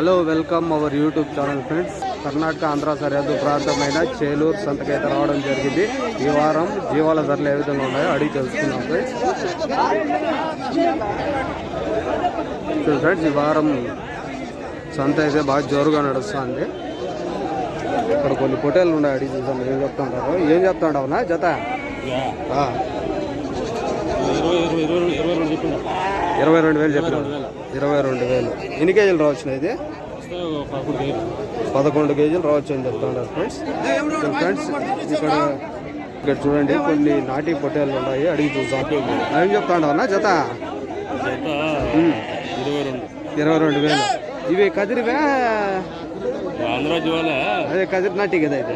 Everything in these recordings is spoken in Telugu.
Hello welcome our YouTube channel friends. Karnataka Andhra సరిహద్దు ప్రాంతమైన చేలూరు సంతకైతే రావడం జరిగింది. ఈ వారం జీవాల ధరలు ఏ విధంగా ఉన్నాయో అడిగి తెలుసుకుందాం ఫ్రెండ్స్. ఫ్రెండ్స్ ఈ వారం సంత అయితే బాగా జోరుగా నడుస్తుంది. ఇక్కడ కొన్ని పొటేళ్ళు ఉన్నాయి అడిగి చూద్దాం ఏం చెప్తుంటారు. ఏం చెప్తుంటావునా జత? ఆ, ఇరవై రెండు వేలు చెప్పిన ఇరవై రెండు వేలు. ఎన్ని కేజీలు రావచ్చు ఇది? పదకొండు కేజీలు రావచ్చు అని చెప్తున్నారు ఫ్రెండ్స్. ఫ్రెండ్స్ ఇక్కడ ఇక్కడ చూడండి కొన్ని నాటి పొట్టేళ్ళు ఉన్నాయి అడిగి చూద్దాం. ఏం చెప్తాండవన్నా జత? ఇరవై రెండు. వేలు ఇవి కదిరివే? అదే కదిరి నాటి కదా ఇది.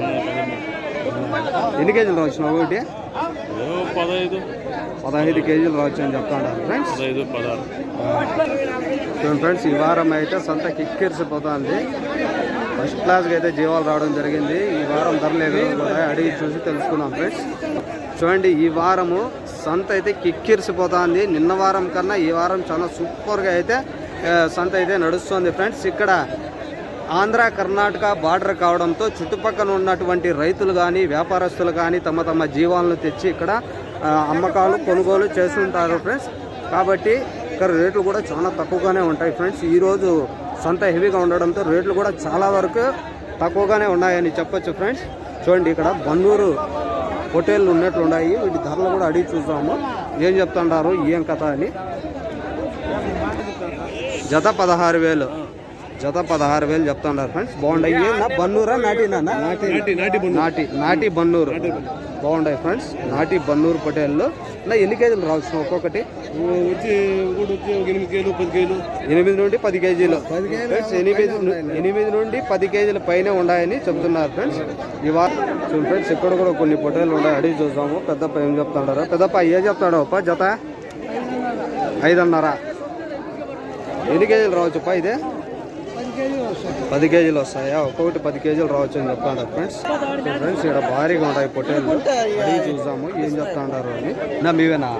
ఎన్ని కేజీలు రావచ్చు ఒకటి? పదహైదు. పదహైదు కేజీలు రావచ్చు అని చెప్తాండారు ఫ్రెండ్స్ చూడండి ఫ్రెండ్స్ ఈ వారం అయితే సంత కిక్కిరిసిపోతుంది. ఫస్ట్ క్లాస్కి అయితే జీవాలు రావడం జరిగింది. ఈ వారం ధరలు ఏ విధంగా ఉన్నాయో అడిగి చూసి తెలుసుకున్నాం ఫ్రెండ్స్ చూడండి ఈ వారము సంత అయితే కిక్కిరిసిపోతుంది. నిన్న వారం కన్నా ఈ వారం చాలా సూపర్గా అయితే సంత అయితే నడుస్తుంది ఫ్రెండ్స్ ఇక్కడ ఆంధ్ర కర్ణాటక బార్డర్ కావడంతో చుట్టుపక్కల ఉన్నటువంటి రైతులు కానీ వ్యాపారస్తులు కానీ తమ తమ జీవాలను తెచ్చి ఇక్కడ అమ్మకాలు కొనుగోలు చేస్తుంటారు ఫ్రెండ్స్ కాబట్టి ఇక్కడ రేట్లు కూడా చాలా తక్కువగానే ఉంటాయి ఫ్రెండ్స్ ఈరోజు సంత హెవీగా ఉండడంతో రేట్లు కూడా చాలా వరకు తక్కువగానే ఉన్నాయని చెప్పొచ్చు ఫ్రెండ్స్ చూడండి ఇక్కడ బన్నూరు హోటళ్ళు ఉన్నట్లు ఉన్నాయి. వీటి ధరలు కూడా అడిగి చూసాము ఏం చెప్తుంటారు ఏం కథ అని? జత పదహారు వేలు. జత పదహారు వేలు చెప్తున్నారు ఫ్రెండ్స్ బాగుంటాయి నా బన్నూరా నాటినా నాటి నాటి నాటి బన్నూరు. బాగుంటాయి ఫ్రెండ్స్ నాటి బన్నూరు. పొటేళ్ళు నా ఎన్ని కేజీలు రావచ్చు ఒక్కొక్కటి? ఎనిమిది నుండి పది కేజీలు. ఫ్రెండ్స్ ఎనిమిది ఎనిమిది నుండి పది కేజీల పైనే ఉన్నాయని చెప్తున్నారు ఫ్రెండ్స్ ఇవాళ చూడండి ఫ్రెండ్స్ ఇక్కడ కూడా కొన్ని పొటేళ్ళు ఉన్నాయి అడిగి చూసాము పెద్దప్ప ఏం చెప్తాడారు. పెద్దప్ప ఏ చెప్తాడు అప్ప జత? ఐదున్నర. ఎన్ని కేజీలు రావచ్చు అప్ప ఇదే? పది కేజీలు వస్తాయా? ఒక్కొక్కటి పది కేజీలు రావచ్చు అని చెప్తాడు ఫ్రెండ్స్. ఫ్రెండ్స్ ఇక్కడ భారీగా ఉంటాయి పొట్టేళ్ళు. అడిగి చూసాము ఏం చెప్తాడారు అని. నా మీవేనా?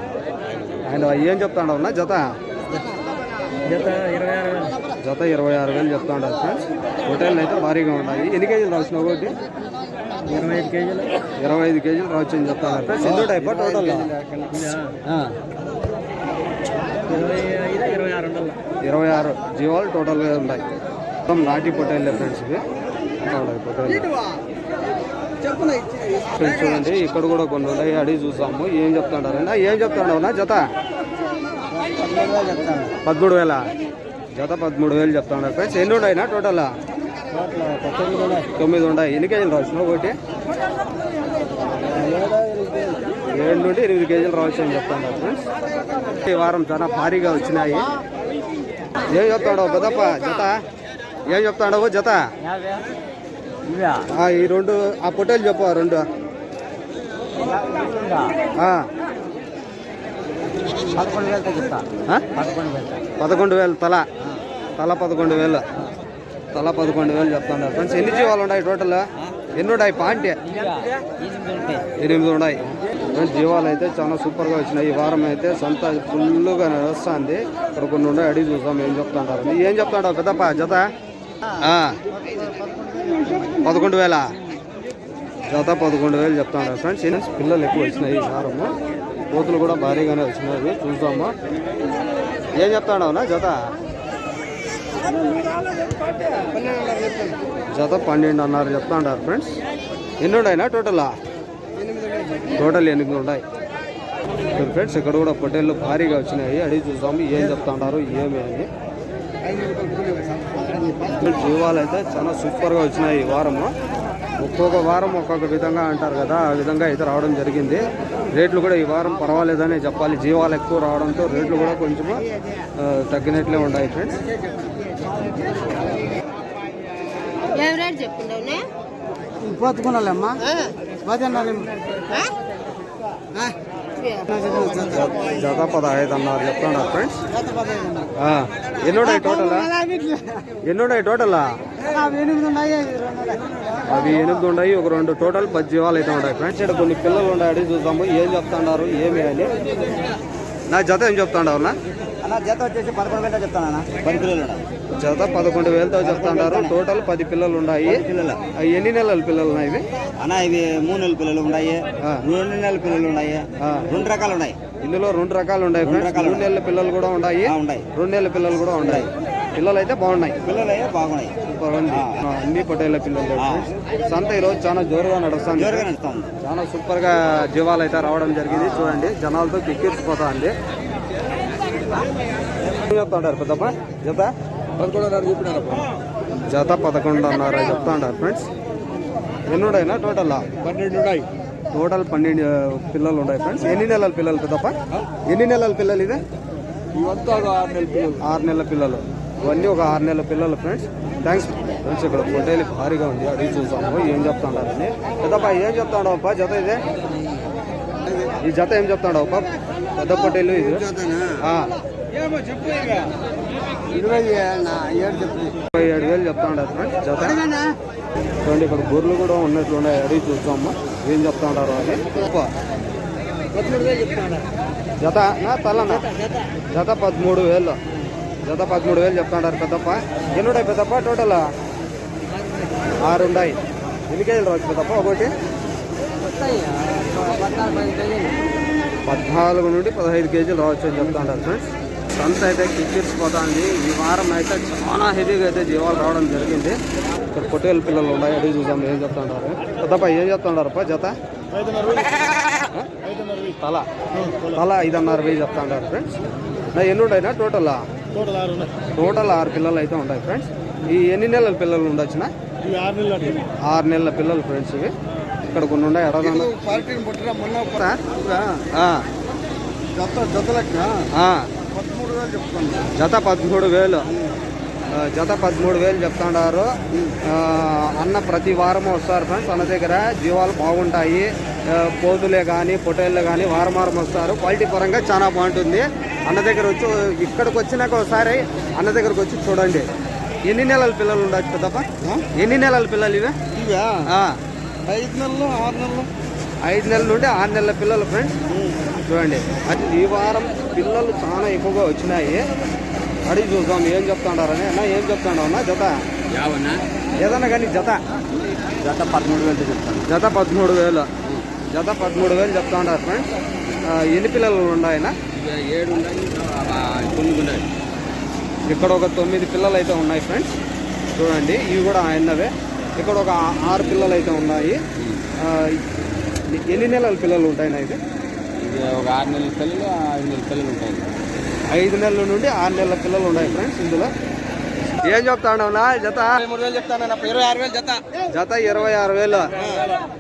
ఆయన ఏం చెప్తాడు నా జత? జత ఇరవై ఆరు వేలు. జత ఇరవై ఆరు వేలు చెప్తా ఉంటారు ఫ్రెండ్స్. హోటల్ అయితే భారీగా ఉన్నాయి ఎన్ని కేజీలు రావచ్చు ఒకటి? ఇరవై ఐదు కేజీలు. ఇరవై ఐదు కేజీలు రావచ్చు అని చెప్తా ఉన్నారు ఫ్రెండ్స్. ఎన్ని టైప్ టోటల్ ఇరవై ఆరు ఉండాలి. ఇరవై ఆరు జీవాలు టోటల్గా ఉన్నాయి నాటి పొట్టేళ్ళే ఫ్రెండ్స్ ఇవి ఫ్రెండ్స్ చూడండి ఇక్కడ కూడా కొన్ని ఉన్నాయి అడిగి చూసాము. ఏం చెప్తుంటారు ఏం చెప్తాడు నా జత? పదమూడు వేల. జత పదమూడు వేలు చెప్తాడు ఫ్రెండ్స్ ఎన్ని ఉన్నాయి టోటల్ తొమ్మిది ఉన్నాయి. ఎన్ని కేజీలు రావచ్చు ఒకటి? ఏడు నుండి ఎనిమిది కేజీలు రావచ్చు అని చెప్తాను ఫ్రెండ్స్ ఈ వారం చాలా భారీగా వచ్చినాయి. ఏం చెప్తాడో పెద్దప్ప? జత? ఏం చెప్తాడో జత? ఈ రెండు ఆ పొట్టేలు చెప్పు రెండు. పదకొండు వేలు. తల. తల పదకొండు వేలు. తల పదకొండు వేలు చెప్తున్నారు ఫ్రెండ్స్ ఎన్ని జీవాలు ఉన్నాయి టోటల్? ఎన్ని ఉన్నాయి? పాంటి ఎనిమిది ఉన్నాయి. ఫ్రెండ్స్ జీవాలు అయితే చాలా సూపర్గా వచ్చినాయి. ఈ వారం అయితే సంత ఫుల్గా నడుస్తుంది. ఇక్కడ కొన్ని ఉన్నాయి అడిగి చూసాం ఏం చెప్తుంటారు ఏం చెప్తాడు పెద్దప్ప జత. పదకొండు వేల. జత పదకొండు వేలు చెప్తాను ఫ్రెండ్స్. పిల్లలు ఎక్కువ వచ్చినాయి ఈ కోతులు కూడా భారీగానే వచ్చినాయి. చూద్దాము. ఏం చెప్తాడవునా జత? జత పన్నెండు అన్నారు చెప్తా ఉంటారు ఫ్రెండ్స్. ఎన్ని ఉన్నాయినా టోటలా? టోటల్ ఎనిమిది ఉన్నాయి. ఫ్రెండ్స్ ఇక్కడ కూడా పొట్టేళ్ళు భారీగా వచ్చినాయి. అడిగి చూద్దాము. ఏం చెప్తా ఉంటారు ఏమి అని. జీవాలు అయితే చాలా సూపర్గా వచ్చినాయి ఈ వారము. ఒక్కొక్క వారం ఒక్కొక్క విధంగా అంటారు కదా ఆ విధంగా అయితే రావడం జరిగింది. రేట్లు కూడా ఈ వారం పర్వాలేదనే చెప్పాలి. జీవాలు ఎక్కువ రావడంతో రేట్లు కూడా కొంచెం తగ్గినట్లే ఉన్నాయి ఫ్రెండ్స్. పోతుకున్నాళ్ళమ్మా జత పదహైదు అన్నారు చెప్తున్నారు ఫ్రెండ్స్? ఎన్నున్నాయి టోటలా? ఎన్నున్నాయి టోటలా? అవి ఎనిమిది ఉన్నాయి ఒక రెండు టోటల్ పది జీవాలు అయితే ఉన్నాయి. ఫ్రెండ్స్ ఇక్కడ కొన్ని పిల్లలు ఉన్నాయి అడిగి చూద్దాము ఏం చెప్తున్నారు ఏమి అని. నా జత ఏం చెప్తాండవు నా? అన్న జత వచ్చేసి పదకొండు వేలు చెప్తాను అన్న. పది పిల్లలు జత పదకొండు వేలతో చెప్తుంటారు టోటల్ పది పిల్లలు ఉన్నాయి. పిల్లలు. ఎన్ని నెలల పిల్లలు ఉన్నాయి ఇవి? అన్న ఇవి మూడు నెలల పిల్లలు ఉన్నాయి. రెండు నెలల పిల్లలు ఉన్నాయి. రెండు రకాలు ఉన్నాయి. ఇందులో రెండు రకాలు ఉన్నాయి మూడు నెలల పిల్లలు కూడా ఉన్నాయి. ఉన్నాయి. రెండు నెలల పిల్లలు కూడా ఉన్నాయి. పిల్లలు అయితే బాగున్నాయి. పిల్లలు అయ్యే బాగున్నాయి. సూపర్ ఉంది. అన్ని పొట్టేళ్ళ పిల్లలు. సంత ఈరోజు చాలా జోరుగా నడుస్తుంది. జోరుగా నడుస్తుంది. చాలా సూపర్గా జీవాలు అయితే రావడం జరిగింది. చూడండి జనాలతో కిక్కిరిసిపోతా ఉంది. ఏం చెప్తా ఉంటారు పెద్దప్ప జత పదకొండున్నర చెప్పినారు జత పదకొండున్నర చెప్తా ఉంటారు ఫ్రెండ్స్. ఎన్ని ఉన్నాయినా టోటల్? పన్నెండు ఉన్నాయి టోటల్ పన్నెండు పిల్లలు ఉన్నాయి ఫ్రెండ్స్. ఎన్ని నెలల పిల్లలు పెద్దప్ప ఎన్ని నెలల పిల్లలు ఇది? ఇవంతా ఆరు నెలల పిల్లలు. ఆరు నెలల పిల్లలు. ఇవన్నీ ఒక ఆరు నెలల పిల్లలు ఫ్రెండ్స్. థ్యాంక్స్ ఫ్రెండ్స్ ఇక్కడ పొట్టేలు భారీగా ఉంది. అడిగి చూసాము ఏం చెప్తాడారని పెద్దప్ప ఏం చెప్తాడప్ప జత ఇదే? ఈ జత ఏం చెప్తాడప్ప పెద్ద పొట్టేలు ఇది. ఆ, ఇరవై ఏడు వేలు చెప్తా ఉంటారు ఫ్రెండ్స్ జత. చూడండి ఇక్కడ గొర్రెలు కూడా ఉన్నట్లు ఉన్నాయి అడిగి చూసాము ఏం చెప్తా ఉంటారు అని జత నా తలనా జత పదమూడు వేలు. జత పదమూడు వేలు చెప్తా ఉంటారు పెద్దప్ప. ఎన్ని ఉన్నాయి పెద్దప్ప టోటల్? ఆరు ఉన్నాయి ఎన్ని కేజీలు రావచ్చు పెద్దప్ప ఒకటి? పద్నాలుగు నుండి పదహైదు కేజీలు రావచ్చు అని చెప్తా ఉంటారు ఫ్రెండ్స్. సంత అయితే కిక్కిరిసిపోతుంది ఈ వారం అయితే చాలా హెవీగా అయితే జీవాలు రావడం జరిగింది. ఇక్కడ పొట్టేలు పిల్లలు ఉన్నాయి అడిగి చూద్దాం ఏం చెప్తుంటారు పెద్దప్ప ఏం చెప్తుంటారప్ప జత? తల. తల ఐదున్నర వెయ్యి చెప్తుంటారు ఫ్రెండ్స్. ఎన్ని ఉంటాయినా టోటల్? టోటల్ ఆరు ఉన్నాయి. పిల్లలు అయితే ఉంటాయి ఫ్రెండ్స్. ఈ ఎన్ని నెలల పిల్లలు ఉండొచ్చునా? ఆరు నెలల పిల్లలు ఫ్రెండ్స్ ఇవి. ఇక్కడ కొన్ని ఉన్నాయి పార్టీని పుట్టిన మొన్న జత ఆ. పదమూడు వేలు చెప్తాను. జత పదమూడు వేలు. జత పదమూడు వేలు చెప్తున్నారు ఆ, అన్న ప్రతి వారం వస్తారు ఫ్రెండ్స్ అన్న దగ్గర జీవాలు బాగుంటాయి. పోతులే కానీ పొటేళ్ళే కానీ వారం వారం వస్తారు. క్వాలిటీ పరంగా చాలా బాగుంటుంది. అన్న దగ్గర వచ్చి ఇక్కడికి వచ్చినాక ఒకసారి అన్న దగ్గరకు వచ్చి చూడండి. ఎన్ని నెలల పిల్లలు ఉండొచ్చు పెద్దప్ప? ఎన్ని నెలల పిల్లలు ఇవి? ఇవా? ఐదు నెలలు ఆరు నెలలు. ఐదు నెలల నుండి ఆరు నెలల పిల్లలు ఫ్రెండ్స్ చూడండి. అది ఈ వారం పిల్లలు చాలా ఎక్కువగా వచ్చినాయి. అడిగి చూద్దాం ఏం చెప్తాడారని. అన్న ఏం చెప్తాడావు అన్న? జత. యావన్నా? ఏదన్నా కానీ జత. జత పదమూడు వేలు చెప్తాను. జత పదమూడు వేలు. జత పదమూడు వేలు చెప్తా ఉంటారు ఫ్రెండ్స్ ఎన్ని పిల్లలు ఉన్నాయన ఏడు ఉన్నాయి తొమ్మిది ఉన్నాయి. ఇక్కడ ఒక తొమ్మిది పిల్లలు అయితే ఉన్నాయి ఫ్రెండ్స్ చూడండి ఇవి కూడా ఆయనవే. ఇక్కడ ఒక ఆరు పిల్లలు అయితే ఉన్నాయి ఎన్ని నెలల పిల్లలు ఉంటాయి అయితే ఇది ఒక ఆరు నెలల పిల్లలు ఐదు నెలల పిల్లలు ఉంటాయి. ఐదు నెలల నుండి ఆరు నెలల పిల్లలు ఉన్నాయి ఫ్రెండ్స్ ఇందులో. ఏం చెప్తాడవునా జత? జత. జత ఇరవై ఆరు వేలు.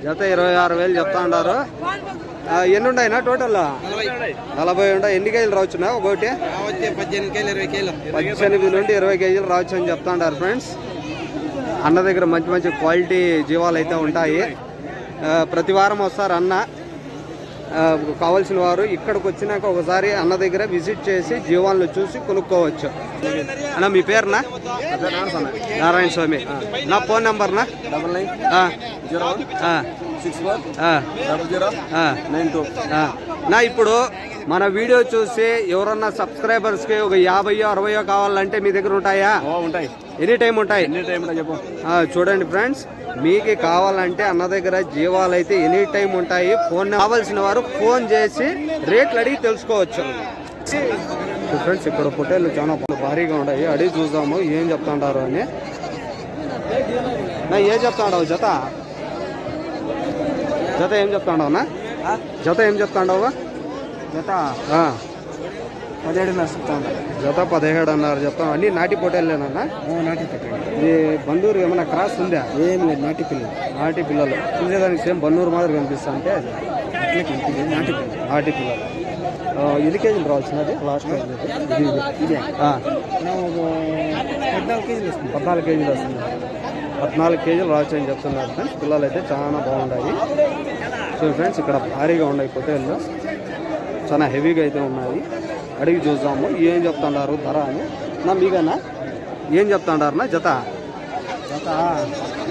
జత ఇరవై ఆరు వేలు చెప్తా ఉన్నారు ఎన్ని ఉన్నాయినా టోటల్? నలభై. ఉంటాయి ఎన్ని కేజీలు రావచ్చునా ఒకటి? పద్దెనిమిది నుండి ఇరవై కేజీలు రావచ్చు అని చెప్తా ఉంటారు ఫ్రెండ్స్. అన్న దగ్గర మంచి మంచి క్వాలిటీ జీవాలు అయితే ఉంటాయి. ప్రతి వారం వస్తారు అన్న ఆ, కావాల్సిన వారు ఇక్కడికి వచ్చినాక ఒకసారి అన్న దగ్గర విజిట్ చేసి జీవాలను చూసి కొనుక్కోవచ్చు. అన్న మీ పేరునా? నారాయణ స్వామి. నా phone నెంబర్నా double nine zero six four double zero nine two నా ఇప్పుడు మన వీడియో చూసి ఎవరన్నా సబ్స్క్రైబర్స్కి ఒక యాభైయో అరవయో కావాలంటే మీ దగ్గర ఉంటాయా? ఉంటాయి. ఎనీ టైం ఉంటాయి. ఎన్ని టైం చెప్పు. ఆ, చూడండి ఫ్రెండ్స్ మీకు కావాలంటే అన్న దగ్గర జీవాలు అయితే ఎనీ టైం ఉంటాయి. ఫోన్ కావాల్సిన వారు ఫోన్ చేసి రేట్లు అడిగి తెలుసుకోవచ్చు. ఫ్రెండ్స్ ఇక్కడ పొట్టేళ్ళు చాలా భారీగా ఉన్నాయి. అడిగి చూద్దాము ఏం చెప్తాంటారు అని. నా ఏం చెప్తాండవు జత? జత ఏం చెప్తాండవు నా? జత ఏం చెప్తాండవు? జత? పదిహేడున్నర చెప్తాను. జత పదిహేడు అన్నారు చెప్తాం అన్ని నాటి పొట్టేళ్ళేనన్నా నాటి ఇది బందూరు ఏమైనా క్రాస్ ఉందా? ఏం లేదు నాటి పిల్లలు. నాటి పిల్లలు. చూసేదానికి సేమ్ బన్నూరు మాదిరి కనిపిస్తా అంటే అది. అట్లే కనిపించింది నాటి పిల్లలు. నాటి పిల్లలు. ఎన్ని కేజీలు రావాల్సినది లాస్ట్ ఇది. ఆ, పద్నాలుగు కేజీలు వస్తుంది. పద్నాలుగు కేజీలు వస్తుంది. పద్నాలుగు కేజీలు రావచ్చు అని చెప్తున్నారు ఫ్రెండ్స్. పిల్లలు అయితే చాలా బాగున్నాయి. సో ఫ్రెండ్స్ ఇక్కడ భారీగా ఉన్నాయి పొట్టేళ్ళు. చాలా హెవీగా అయితే ఉన్నాయి. అడిగి చూద్దాము. ఏం చెప్తున్నారు ధర అని. నా మీకన్నా ఏం చెప్తున్నారు నా జత. జత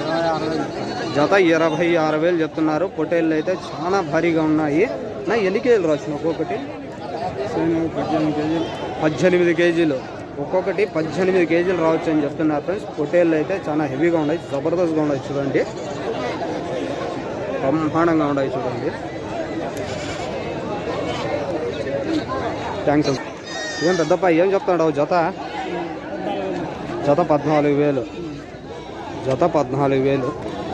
ఇరవై ఆరు వేలు చెప్తాను జత ఇరవై ఆరు వేలు చెప్తున్నారు. పొట్టేళ్ళు అయితే చాలా భారీగా ఉన్నాయి. నా ఎన్ని కేజీలు రాసిన ఒక్కొక్కటి? పద్దెనిమిది కేజీలు. పద్దెనిమిది కేజీలు. ఒక్కొక్కటి పద్దెనిమిది కేజీలు రావచ్చు అని చెప్తున్నారు ఫ్రెండ్స్. పొట్టేళ్ళు అయితే చాలా హెవీగా ఉన్నాయి. జబర్దస్త్గా ఉన్నాయి చూడండి. బ్రహ్మాండంగా ఉన్నాయి చూడండి. థ్యాంక్స్ ఏం పెద్దప్ప ఏం చెప్తాడు జత? జత పద్నాలుగు వేలు. జత పద్నాలుగు వేలు.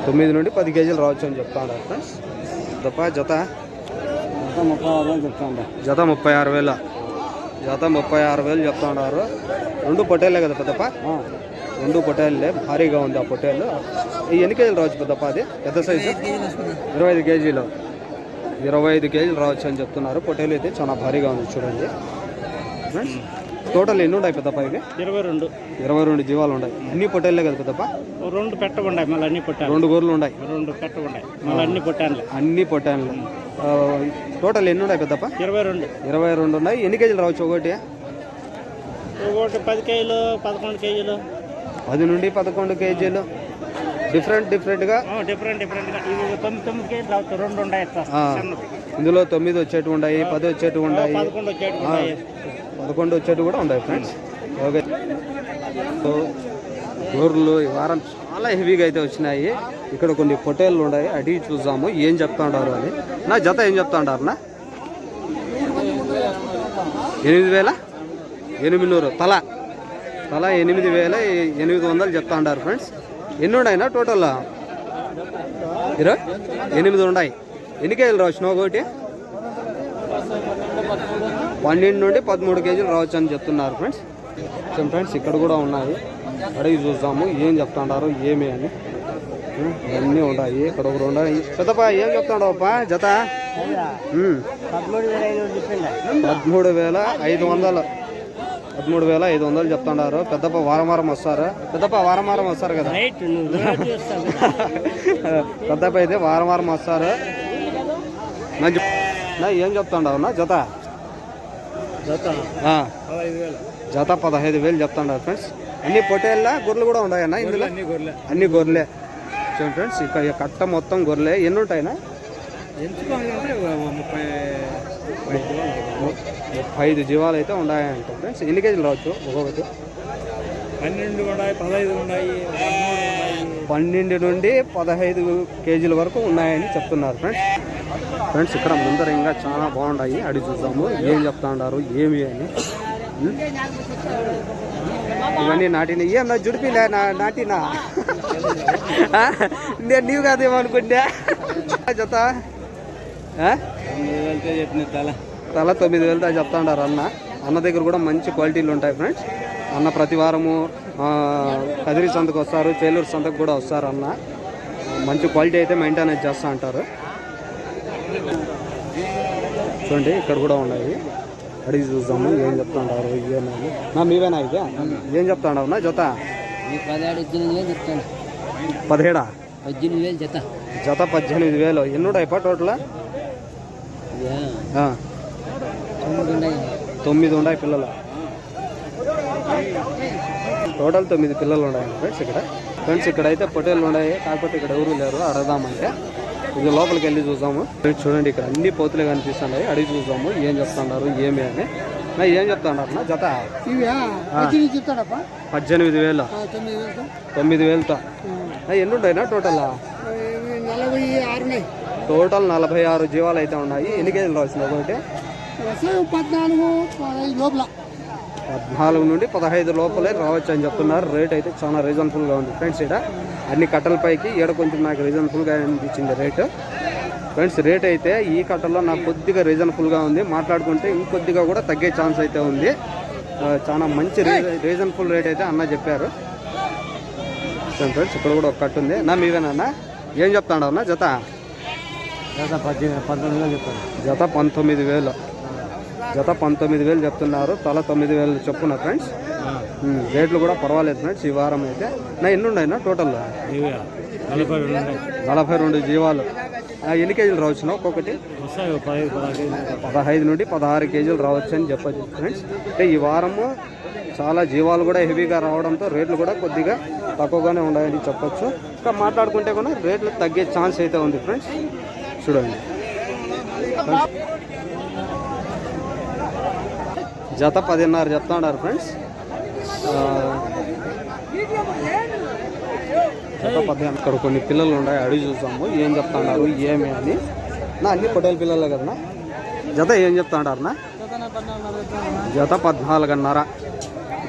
తొమ్మిది నుండి పది కేజీలు రావచ్చు అని చెప్తాడు. ఫ్రెండ్స్ పెద్దప్ప జత? మొత్తం ముప్పై ఆరు వేలు చెప్తాను జత ముప్పై ఆరు వేల. జత ముప్పై ఆరు వేలు చెప్తున్నారు రెండు పొట్టేళ్ళే కదా పెద్దప్ప? రెండు పొట్టేళ్ళే. భారీగా ఉంది ఆ పొట్టేళ్ళు. ఈ ఎన్ని కేజీలు రావచ్చు పెద్దప్ప అది? పెద్ద సైజు ఇరవై ఐదు కేజీలు. ఇరవై ఐదు కేజీలు రావచ్చు అని చెప్తున్నారు. పొట్టేలు అయితే చాలా భారీగా ఉంది చూడండి. టోటల్ ఎన్ని ఉన్నాయి పెద్దప్ప ఇవి? ఇరవై రెండు. ఇరవై రెండు జీవాలు ఉన్నాయి. అన్ని పొట్టేళ్ళే కదా పెద్దప్ప? రెండు పెట్టకుండా మళ్ళీ అన్ని పుట్టాను రెండు గొర్రెలు ఉన్నాయి. రెండు పెట్టకుండా మళ్ళీ అన్ని పుట్టానులే అన్ని పొట్టాన్లు టోటల్ ఎన్ని ఉన్నాయి పెద్దప్ప? ఇరవై రెండు. ఇరవై రెండు ఉన్నాయి. ఎన్ని కేజీలు రావచ్చు ఒకటి? ఒకటి పది కేజీలు పదకొండు కేజీలు. పది నుండి పదకొండు కేజీలు. డిఫరెంట్ డిఫరెంట్గా డిఫరెంట్ డిఫరెంట్గా ఇవి తొమ్మిది తొమ్మిది రెండు ఉన్నాయి ఇందులో తొమ్మిది వచ్చేటివి ఉన్నాయి పది వచ్చేటివి ఉన్నాయి పదకొండు వచ్చేటివి కూడా ఉన్నాయి ఫ్రెండ్స్ ఓకే. సో గొర్రెలు ఈ వారం చాలా హెవీగా అయితే వచ్చినాయి. ఇక్కడ కొన్ని పొటేళ్ళు ఉన్నాయి అడిగి చూద్దాము ఏం చెప్తా ఉంటారు అని. నా జత ఏం చెప్తా ఉంటారు నా? ఎనిమిది వేల ఎనిమిది తల. తల ఎనిమిది వేల ఎనిమిది వందలు చెప్తా ఉంటారు ఫ్రెండ్స్ ఎన్ని ఉన్నాయినా టోటల్? ఇరవై? ఎనిమిది ఉన్నాయి. ఎన్ని కేజీలు రావచ్చు ఒకటి? పన్నెండు నుండి పదమూడు కేజీలు రావచ్చు అని చెప్తున్నారు ఫ్రెండ్స్. సో ఫ్రెండ్స్ ఇక్కడ కూడా ఉన్నాయి. అడిగి చూద్దాము ఏం చెప్తాడారు ఏమి అని. ఇవన్నీ ఉన్నాయి. ఇక్కడ ఒకరు ఉన్నాయి. పెద్దపా ఏం చెప్తాడప్ప జత? పదమూడు వేల ఐదు వందలు. పదమూడు వేల ఐదు వందలు చెప్తున్నారు పెద్దప్ప వారం వారం వస్తారు. పెద్దప్ప వారం వారం వస్తారు కదా. పెద్దప్ప అయితే వారం వారం వస్తారు ఏం చెప్తాండవు? నా జత. జత. పదహైదు వేలు. చెప్తాండారు ఫ్రెండ్స్ అన్ని పొట్టేళ్ళ గొర్రెలు కూడా ఉన్నాయన్న ఇందులో? అన్ని గొర్రెలు. చూడండి ఫ్రెండ్స్ ఇక ఈ కట్ట మొత్తం గొర్రెలే. ఎన్ని ఉంటాయినా ఐదు జీవాలు అయితే ఉన్నాయంట ఫ్రెండ్స్. ఎన్ని కేజీలు రావచ్చు ఒక్కొక్కటి? పన్నెండు ఉన్నాయి పదహైదు ఉన్నాయి పన్నెండు నుండి పదహైదు కేజీల వరకు ఉన్నాయని చెప్తున్నారు ఫ్రెండ్స్. ఫ్రెండ్స్ ఇక్కడ ముందర ఇంకా చాలా బాగున్నాయి. అడిగి చూద్దాము ఏం చెప్తా ఉన్నారు ఏమి అని? ఇవన్నీ నాటిన. ఏమన్నా జుడిపిలే? నా నాటినా? నేను నీవు కాదేమో అనుకుంటే. జత? చెప్పిన తల. తల తొమ్మిది వేలతో చెప్తా ఉన్నారు అన్న. అన్న దగ్గర కూడా మంచి క్వాలిటీలు ఉంటాయి ఫ్రెండ్స్. అన్న ప్రతి వారము కదిరి సంతకు వస్తారు చేలూరు సంతకు కూడా వస్తారు అన్న. మంచి క్వాలిటీ అయితే మెయింటైన్ చేస్తూ ఉంటారు. చూడండి ఇక్కడ కూడా ఉన్నాయి. అడిగి చూద్దాము ఏం చెప్తుంటారు ఏమని నా మీవేనా ఇదే? ఏం చెప్తాండవు నా జత? పదిహేడు వేలు పద్దెనిమిది వేలు జత. జత పద్దెనిమిది వేలు. ఎన్ని ఉన్నాయిపా టోటల్? తొమ్మిది ఉన్నాయి. పిల్లలు. టోటల్ తొమ్మిది పిల్లలు ఉన్నాయి ఫ్రెండ్స్ ఇక్కడ. ఫ్రెండ్స్ ఇక్కడ అయితే పొటేళ్ళు ఉన్నాయి కాకపోతే ఇక్కడ ఎవరు లేరు అడగదామంటే ఇది లోపలికి వెళ్ళి చూద్దాము. ఫ్రెండ్స్ చూడండి ఇక్కడ అన్ని పోతులే కనిపిస్తున్నాయి అడిగి చూద్దాము ఏం చెప్తున్నారు ఏమి అని. నా ఏం చెప్తున్నారు నా జత పద్దెనిమిది వేలు తొమ్మిది వేలు. తొమ్మిది వేలతో. నా ఎన్ని ఉన్నాయినా టోటల్? టోటల్ నలభై ఆరు జీవాలు అయితే ఉన్నాయి. ఎన్ని కేజీలు రావాల్సింది ఒకటి? పద్నాలుగు పదహైదు లోపల. పద్నాలుగు నుండి పదహైదు లోపలే రావచ్చు అని చెప్తున్నారు. రేట్ అయితే చాలా రీజనబుల్గా ఉంది. ఫ్రెండ్స్ ఇక్కడ అన్ని కట్టల పైకి ఈడ కొంచెం నాకు రీజనబుల్గా అనిపించింది రేటు. ఫ్రెండ్స్ రేట్ అయితే ఈ కట్టలో నాకు కొద్దిగా రీజనబుల్గా ఉంది. మాట్లాడుకుంటే ఇంకొద్దిగా కూడా తగ్గే ఛాన్స్ అయితే ఉంది. చాలా మంచి రీజనబుల్ రేట్ అయితే అన్న చెప్పారు. ఫ్రెండ్స్ ఇక్కడ కూడా ఒక కట్టు ఉంది. నా మీవేనా ఏం చెప్తాడు అన్న? జత? పద్దెనిమిది పంతొమ్మిది వేలు చెప్తాను. జత పంతొమ్మిది వేలు. జత పంతొమ్మిది వేలు చెప్తున్నారు. తల తొమ్మిది వేలు చెప్పున ఫ్రెండ్స్ రేట్లు కూడా పర్వాలేదు ఫ్రెండ్స్ ఈ వారం అయితే. నా ఎన్ని ఉన్నాయినా టోటల్ నలభై రెండు ఉన్నాయి. జీవాలు. ఆ, ఎన్ని కేజీలు రావచ్చు ఒక్కొక్కటి? పదహైదు నుండి పదహారు కేజీలు రావచ్చు అని చెప్పచ్చు ఫ్రెండ్స్ అంటే ఈ వారము చాలా జీవాలు కూడా హెవీగా రావడంతో రేట్లు కూడా కొద్దిగా తక్కువగానే ఉన్నాయని చెప్పొచ్చు. ఇంకా మాట్లాడుకుంటే కూడా రేట్లు తగ్గే ఛాన్స్ అయితే ఉంది ఫ్రెండ్స్ చూడండి. జత పదిన్నర చెప్తాడారు ఫ్రెండ్స్. జత పదిహేను ఇక్కడ కొన్ని పిల్లలు ఉన్నాయి అడిగి చూసాము ఏం చెప్తాడారు ఏమి అని. నా అన్ని పొట్టేల పిల్లలే కదనా జత ఏం చెప్తాడారునా జత పద్నాలుగున్నర.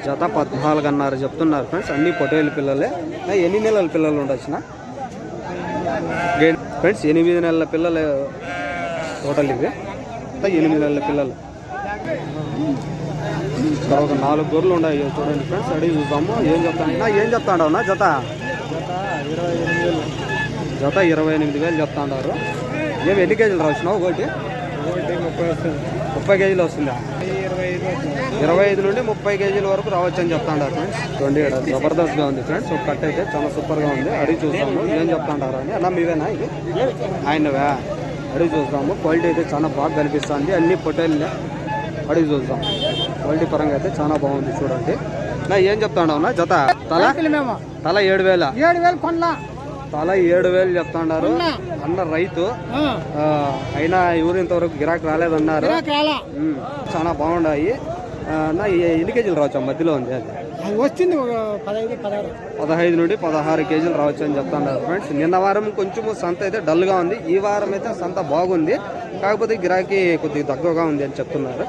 జత పద్నాలుగున్నర చెప్తున్నారు ఫ్రెండ్స్ అన్ని పొట్టేల పిల్లలే. ఎన్ని నెలల పిల్లలు ఉండొచ్చిన ఫ్రెండ్స్ ఎనిమిది నెలల పిల్లలు టోటల్ ఇవి. ఎనిమిది నెలల పిల్లలు. ఒక నాలుగు గొర్రెలు ఉన్నాయి. చూడండి ఫ్రెండ్స్ అడిగి చూద్దాము. ఏం చెప్తాను ఏం చెప్తాడావు నా జత? జత ఇరవై ఎనిమిది వేలు చెప్తాడారు ఏమి ఎన్ని కేజీలు రాసినావు ఒకటి? ముప్పై కేజీలు వస్తుందా? ఇరవై ఐదు నుండి ముప్పై కేజీల వరకు రావచ్చు అని చెప్తాడారు ఫ్రెండ్స్ ఇక్కడ జబర్దస్త్గా ఉంది ఫ్రెండ్స్ ఒక కట్ అయితే చాలా సూపర్గా ఉంది. అడిగి చూస్తాము ఏం చెప్తాడారు అని. అన్న మీవేనా ఇది? ఆయనవా? అడిగి చూస్తాము క్వాలిటీ అయితే చాలా బాగా కనిపిస్తుంది. అన్ని పొట్టేళ్ళే అడిగి చూద్దాం. క్వాలిటీ పరంగా అయితే చాలా బాగుంది చూడండి. నా ఏం చెప్తాడావు నా జత. తల? తల ఏడు వేల. ఏడు వేలు కొన్నా. తల ఏడు వేలు చెప్తాడారు అన్న రైతు. అయినా ఎవరు ఇంతవరకు గిరాకీ రాలేదన్నారు. చాలా బాగున్నాయి నా ఎన్ని కేజీలు రావచ్చు మధ్యలో ఉంది? అది వచ్చింది ఒక పదహైదు పదహారు. పదహైదు నుండి పదహారు కేజీలు రావచ్చు అని చెప్తున్నారు ఫ్రెండ్స్. నిన్న వారం కొంచెం సంత అయితే డల్గా ఉంది. ఈ వారం అయితే సంత బాగుంది. కాకపోతే గిరాకీ కొద్దిగా తక్కువగా ఉంది అని చెప్తున్నారు.